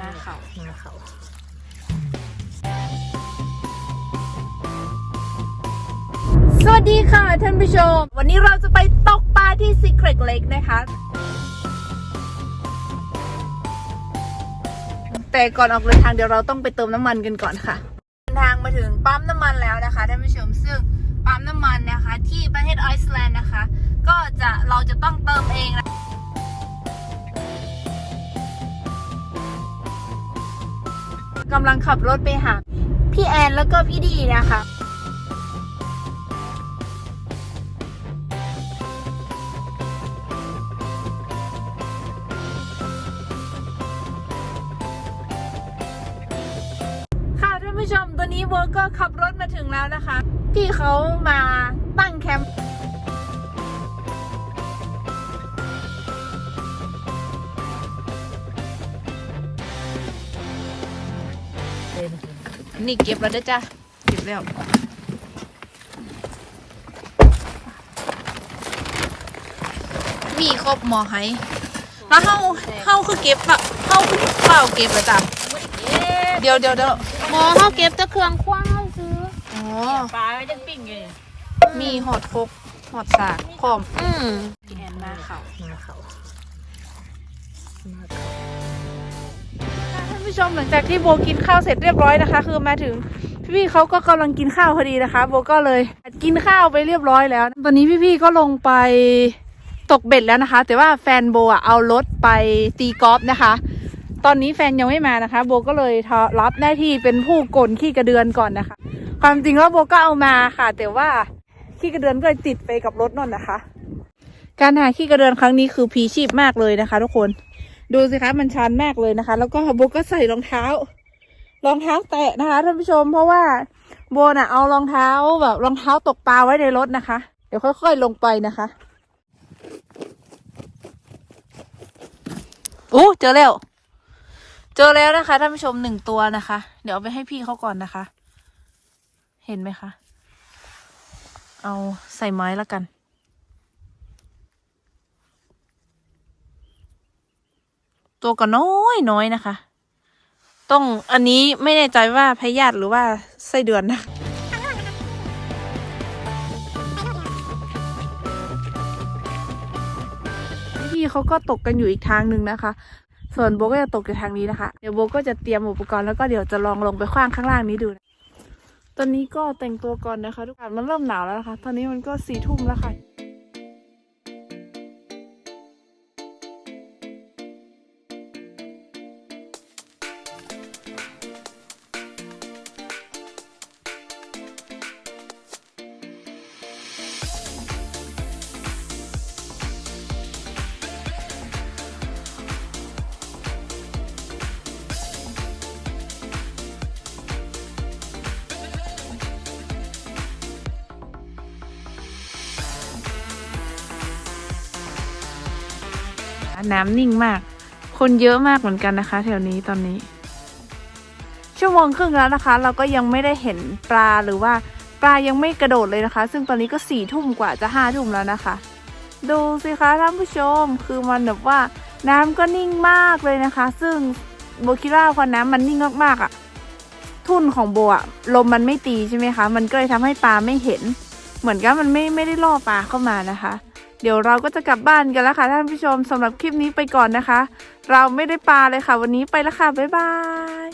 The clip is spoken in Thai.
มาเขามาเขาสวัสดีค่ะท่านผู้ชม วันนี้เราจะไปตกปลาที่ Secret Lake นะคะ แต่ก่อนออกเดินทางเดี๋ยวเราต้องไปเติมน้ำมันกันก่อนค่ะเดินทางมาถึงปั๊มน้ำมันแล้วนะคะท่านผู้ชมซึ่งปั๊มน้ำมันนะคะ ที่ประเทศไอซ์แลนด์นะคะ ก็จะเราจะต้องเติมเองนะ กำลังขับรถไปหาพี่แอนแล้วก็พี่ดีนะคะค่ะท่านผู้ชมตอนนี้โบก็ขับรถมาถึงแล้วนะคะ พี่เขามาตั้งแคมป์ นี่เก็บแล้วเด้อจ้ะเก็บแล้วมีครบหมอไห้แล้วเฮาเฮาคือเก็บปะเฮาคือเปล่าเก็บแล้วจ้ะเดี๋ยวเดี๋ยวเดี๋ยวหมอเขาเก็บแตะเครื่องคว้าวซื้ออ๋อปลาไม่ได้ปิ้งเลยมีหอดคกหอดสากพร้อมอืมแอนมาเขามาเขามาเขา ผู้ชมหลังจากที่โบกินข้าวเสร็จเรียบร้อยนะคะ คือมาถึงพี่ๆเขาก็กำลังกินข้าวพอดีนะคะ โบก็เลยกินข้าวไปเรียบร้อยแล้ว ตอนนี้พี่ๆก็ลงไปตกเบ็ดแล้วนะคะ แต่ว่าแฟนโบอะเอารถไปตีกอล์ฟนะคะ ตอนนี้แฟนยังไม่มานะคะ โบก็เลยรับหน้าที่เป็นผู้กลขี้กระเดือนก่อนนะคะ ความจริงแล้วโบก็เอามาค่ะ แต่ว่าขี้กระเดือนก็เลยติดไปกับรถนั่นนะคะ การหาขี้กระเดือนครั้งนี้คือพีชีพมากเลยนะคะ ทุกคน ดูสิคะมันชันมากเลยนะคะ แล้วก็โบก็ใส่รองเท้า รองเท้าแตะนะคะท่านผู้ชม เพราะว่าโบน่ะเอารองเท้าแบบรองเท้าตกปลาไว้ในรถนะคะ เดี๋ยวค่อยๆลงไปนะคะโอ้เจอแล้ว เจอแล้วนะคะท่านผู้ชมหนึ่งตัวนะคะ เดี๋ยวเอาไปให้พี่เขาก่อนนะคะ เห็นไหมคะ เอาใส่ไม้แล้วกัน ตัวก็น้อยน้อยนะคะ ต้องอันนี้ไม่แน่ใจว่าพยาธิหรือว่าไส้เดือนนะพี่เขาก็ตกกันอยู่อีกทางหนึ่งนะคะ ส่วนโบก็จะตกอยู่ทางนี้นะคะ เดี๋ยวโบก็จะเตรียมอุปกรณ์แล้วก็เดี๋ยวจะลองลงไปขว้างข้างล่างนี้ดูนะตอนนี้ก็แต่งตัวก่อนนะคะทุกคนมันเริ่มหนาวแล้วนะคะ ตอนนี้มันก็สี่ทุ่มแล้วค่ะ น้ำนิ่งมาก คนเยอะมากเหมือนกันนะคะ แถวนี้ตอนนี้ ชั่วโมงครึ่งแล้วนะคะ เราก็ยังไม่ได้เห็นปลาหรือว่าปลายังไม่กระโดดเลยนะคะ ซึ่งตอนนี้ก็สี่ทุ่มกว่าจะห้าทุ่มแล้วนะคะ ดูสิคะท่านผู้ชมคือมันแบบว่าน้ำก็นิ่งมากเลยนะคะ ซึ่งโบคิดว่าพอน้ำมันนิ่งมากๆอะ่ะทุ่นของโบอะลมมันไม่ตีใช่ไหมคะ มันก็เลยทำให้ปลาไม่เห็น เหมือนกับมันไม่ไม่ได้ล่อปลาเข้ามานะคะ เดี๋ยวเราก็จะกลับบ้านกันแล้วค่ะท่านผู้ชมสำหรับคลิปนี้ไปก่อนนะคะ เราไม่ได้ปลาเลยค่ะ วันนี้ไปแล้วค่ะบ๊ายบาย